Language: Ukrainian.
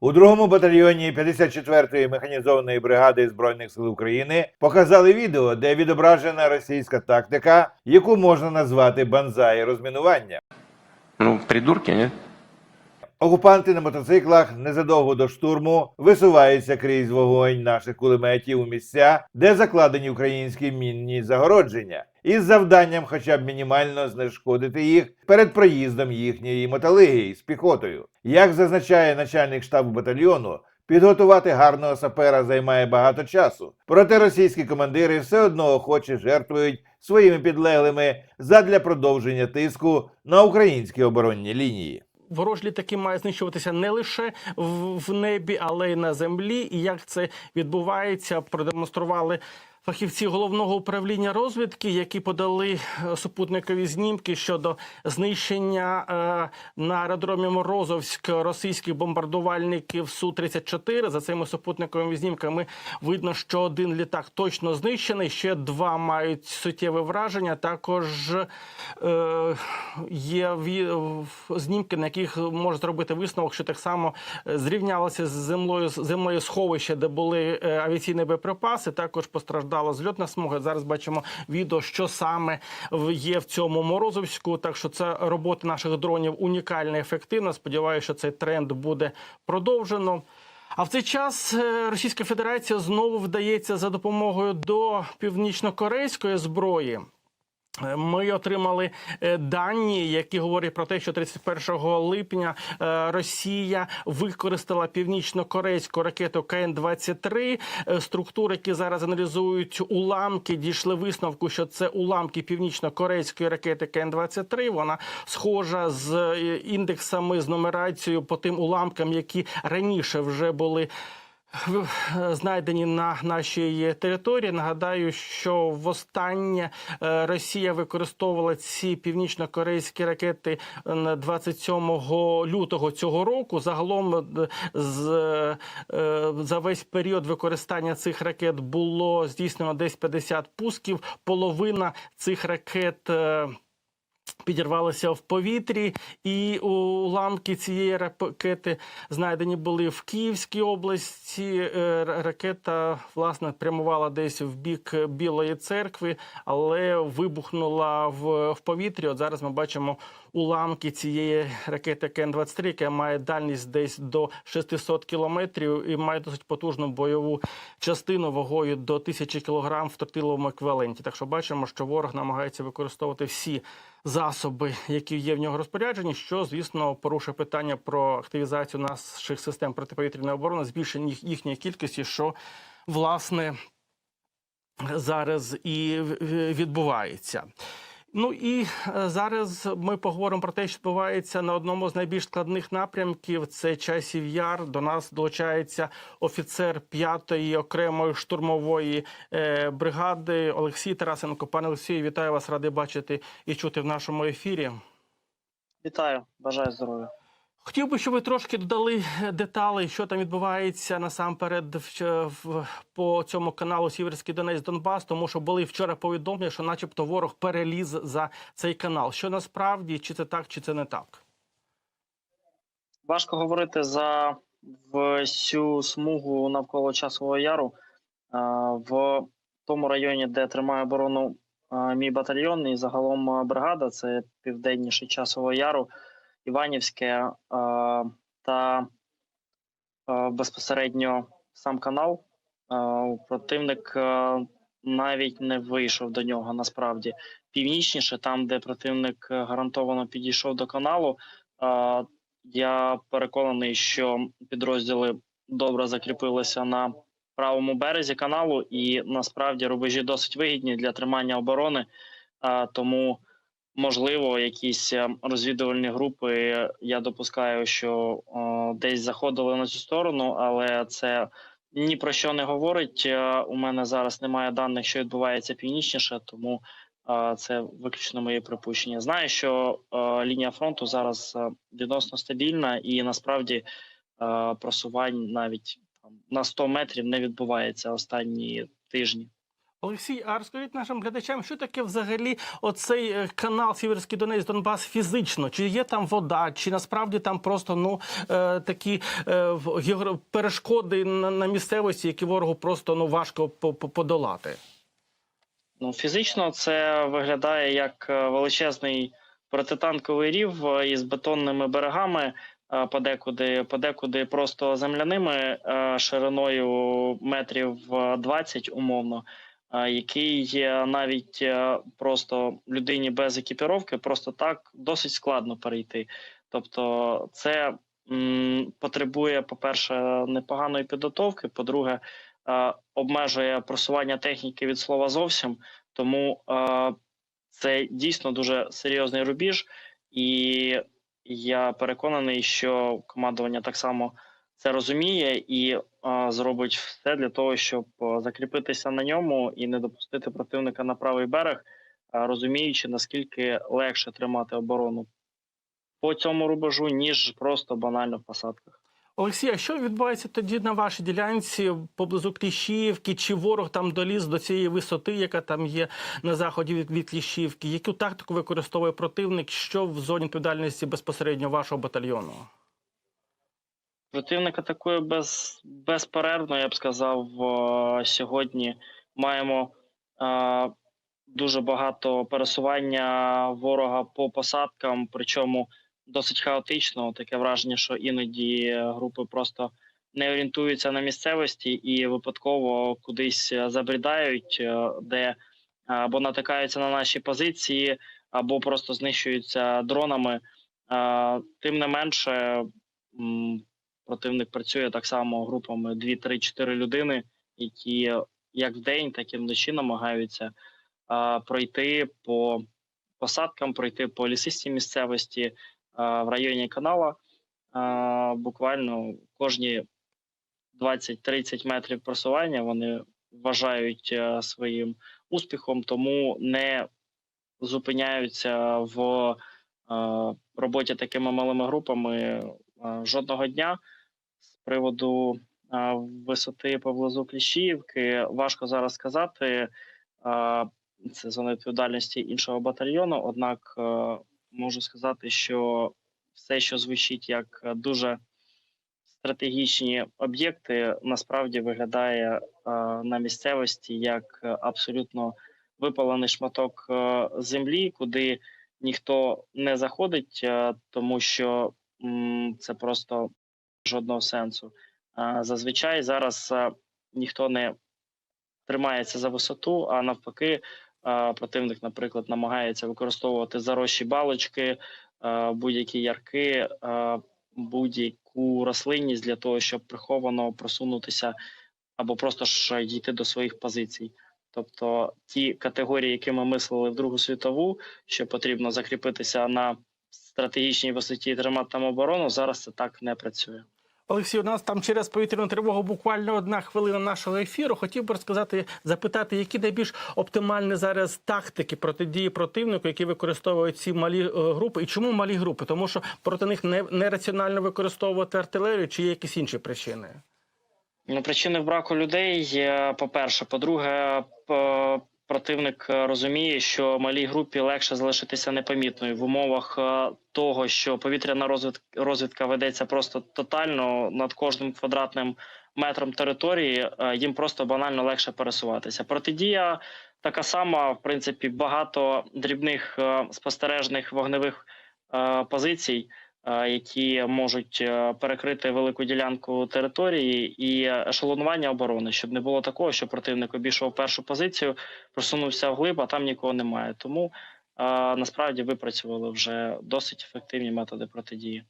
У другому батальйоні 54-ї механізованої бригади збройних сил України показали відео, де відображена російська тактика, яку можна назвати банзай розмінування. Ну, придурки, нет? Окупанти на мотоциклах незадовго до штурму висуваються крізь вогонь наших кулеметів у місця, де закладені українські мінні загородження, із завданням хоча б мінімально знешкодити їх перед проїздом їхньої мотолигії з піхотою. Як зазначає начальник штабу батальйону, підготувати гарного сапера займає багато часу. Проте російські командири все одно охоче жертвують своїми підлеглими задля продовження тиску на українські оборонні лінії. Ворожі літаки мають знищуватися не лише в небі, але й на землі. І як це відбувається, продемонстрували фахівці головного управління розвідки, які подали е, супутникові знімки щодо знищення е, на аеродромі Морозовськ російських бомбардувальників су 34 За цими супутниковими знімками видно, що один літак точно знищений. Ще два мають суттєве враження. Також е, є в- знімки, на яких можна зробити висновок, що так само зрівнялося з землею землею сховище, де були авіаційні боєприпаси. Також постраждала зльотна смуга. Зараз бачимо відео, що саме є в цьому Морозовську. Так що це робота наших дронів унікальна, ефективна. Сподіваюся, що цей тренд буде продовжено. А в цей час е, Російська Федерація знову вдається за допомогою до північно-корейської зброї. Е, Ми отримали е, дані, які говорять про те, що 31 липня е, Росія використала північно-корейську ракету КН-23. Е, Структури, які зараз аналізують уламки, дійшли висновку, що це уламки північно-корейської ракети КН-23. Вона схожа з індексами з нумерацією по тим уламкам, які раніше вже були знайдені на нашій території. Нагадаю, що востаннє е, Росія використовувала ці північно-корейські ракети е, 27 лютого цього року. Загалом е, з, е, за весь період використання цих ракет було здійснено десь 50 пусків. Половина цих ракет. Підірвалися в повітрі, і уламки цієї ракети знайдені були в Київській області. Е, Ракета власне прямувала десь в бік Білої церкви, але вибухнула в, в повітрі. От зараз ми бачимо уламки цієї ракети КН-23, яка має дальність десь до 600 кілометрів і має досить потужну бойову частину вагою до 1000 кілограм в тротиловому еквіваленті. Так що бачимо, що ворог намагається використовувати всі засоби, які є в нього розпорядженні, що звісно порушує питання про активізацію наших систем протиповітряної оборони, збільшення їх- їхньої кількості, що власне зараз і відбувається. Ну і е, зараз ми поговоримо про те, що відбувається на одному з найбільш складних напрямків. Це часів яр. До нас долучається офіцер 5-ї окремої штурмової е, бригади Олексій Тарасенко. Пане Олексію, вітаю вас, радий бачити і чути в нашому ефірі. Вітаю, бажаю здоров'я. Хотів би, щоб ви трошки додали е, деталей, що там відбувається насамперед по цьому каналу Сіверський Донець Донбас, тому що були вчора повідомлення, що, начебто, ворог переліз за цей канал. Що насправді чи це так, чи це не так? Важко говорити за всю смугу навколо часового яру. В тому районі, де тримає оборону мій батальйон і загалом бригада, це південніше часового яру, Іванівське та безпосередньо сам канал. Противник навіть не вийшов до нього насправді північніше, там, де противник е, гарантовано підійшов до каналу. Я переконаний, що підрозділи добре закріпилися на правому березі каналу, і насправді рубежі досить вигідні для тримання оборони. Тому, можливо, якісь е, розвідувальні групи. е, Я допускаю, що о, десь заходили на цю сторону, але це ні про що не говорить. Е, У мене зараз немає даних, що відбувається північніше, тому а, Це виключно моє припущення. Знаю, що е, лінія фронту зараз е, відносно стабільна, і насправді е, просувань навіть там на 100 метрів не відбувається останні тижні. Олексій, а розкажіть нашим глядачам, що таке взагалі оцей е, канал Сіверський Донець Донбас фізично? Чи є там вода, чи насправді там просто ну е, такі е, перешкоди на, місцевості, які ворогу просто ну важко по- по- подолати? Ну, фізично це виглядає як величезний протитанковий рів із бетонними берегами, подекуди, подекуди просто земляними шириною метрів е, 20 умовно, який є навіть е, просто людині без екіпіровки просто так досить складно перейти. Тобто, це м, потребує, по-перше, непоганої підготовки, по-друге, обмежує просування техніки від слова зовсім. Тому е, це дійсно дуже серйозний рубіж, і я переконаний, що командування так само це розуміє і е, зробить все для того, щоб закріпитися на ньому і не допустити противника на правий берег, е, розуміючи наскільки легше тримати оборону по цьому рубежу, ніж просто банально в посадках. Олексій, а що відбувається тоді на вашій ділянці поблизу Кліщівки? Чи ворог там доліз до цієї висоти, яка там є на заході від, від Кліщівки? Яку тактику використовує противник? Що в зоні відповідальності безпосередньо вашого батальйону? Противник атакує без, безперервно, я б сказав. е, Сьогодні маємо е, дуже багато пересування ворога по посадкам, причому досить хаотично. Таке враження, що іноді групи просто не орієнтуються на місцевості і випадково кудись забрідають, е, де або натикаються на наші позиції, або просто знищуються дронами. Е, Тим не менше. Противник працює так само групами 2, 3, 4 людини, які як вдень, так і вночі намагаються а, пройти по посадкам, пройти по лісистій місцевості а, в районі канала. А, буквально кожні 20-30 метрів просування вони вважають а, своїм успіхом, тому не зупиняються в а, роботі такими малими групами а, жодного дня приводу висоти поблизу Кліщіївки важко зараз сказати. Це зона відповідальності іншого батальйону. Однак е, можу сказати, що все, що звучить як дуже стратегічні об'єкти, насправді виглядає е, на місцевості як абсолютно випалений шматок е, землі, куди ніхто не заходить, тому що це просто жодного сенсу. Зазвичай зараз ніхто не тримається за висоту, а навпаки, противник, наприклад, намагається використовувати зарощі балочки, будь-які ярки, будь-яку рослинність для того, щоб приховано просунутися або просто ж дійти до своїх позицій. Тобто ті категорії, які ми мислили в Другу світову, що потрібно закріпитися на стратегічній висоті і тримати там оборону, зараз це так не працює. Олексій, у нас там через повітряну тривогу буквально одна хвилина нашого ефіру. Хотів би розказати, запитати, які найбільш оптимальні зараз тактики протидії противнику, які використовують ці малі е, групи, і чому малі групи? Тому що проти них не нераціонально використовувати артилерію, чи є якісь інші причини? Ну, причини браку людей є, по-перше. По-друге, противник е, розуміє, що малій групі легше залишитися непомітною в умовах е, того, що повітряна розвід- розвідка ведеться просто тотально над кожним квадратним метром території. е, Їм просто банально легше пересуватися. Протидія така сама, в принципі, багато дрібних спостережних вогневих позицій які можуть е, перекрити велику ділянку території і ешелонування оборони, щоб не було такого, що противник обійшов першу позицію, просунувся вглиб, а там нікого немає. Тому е, насправді випрацювали вже досить ефективні методи протидії.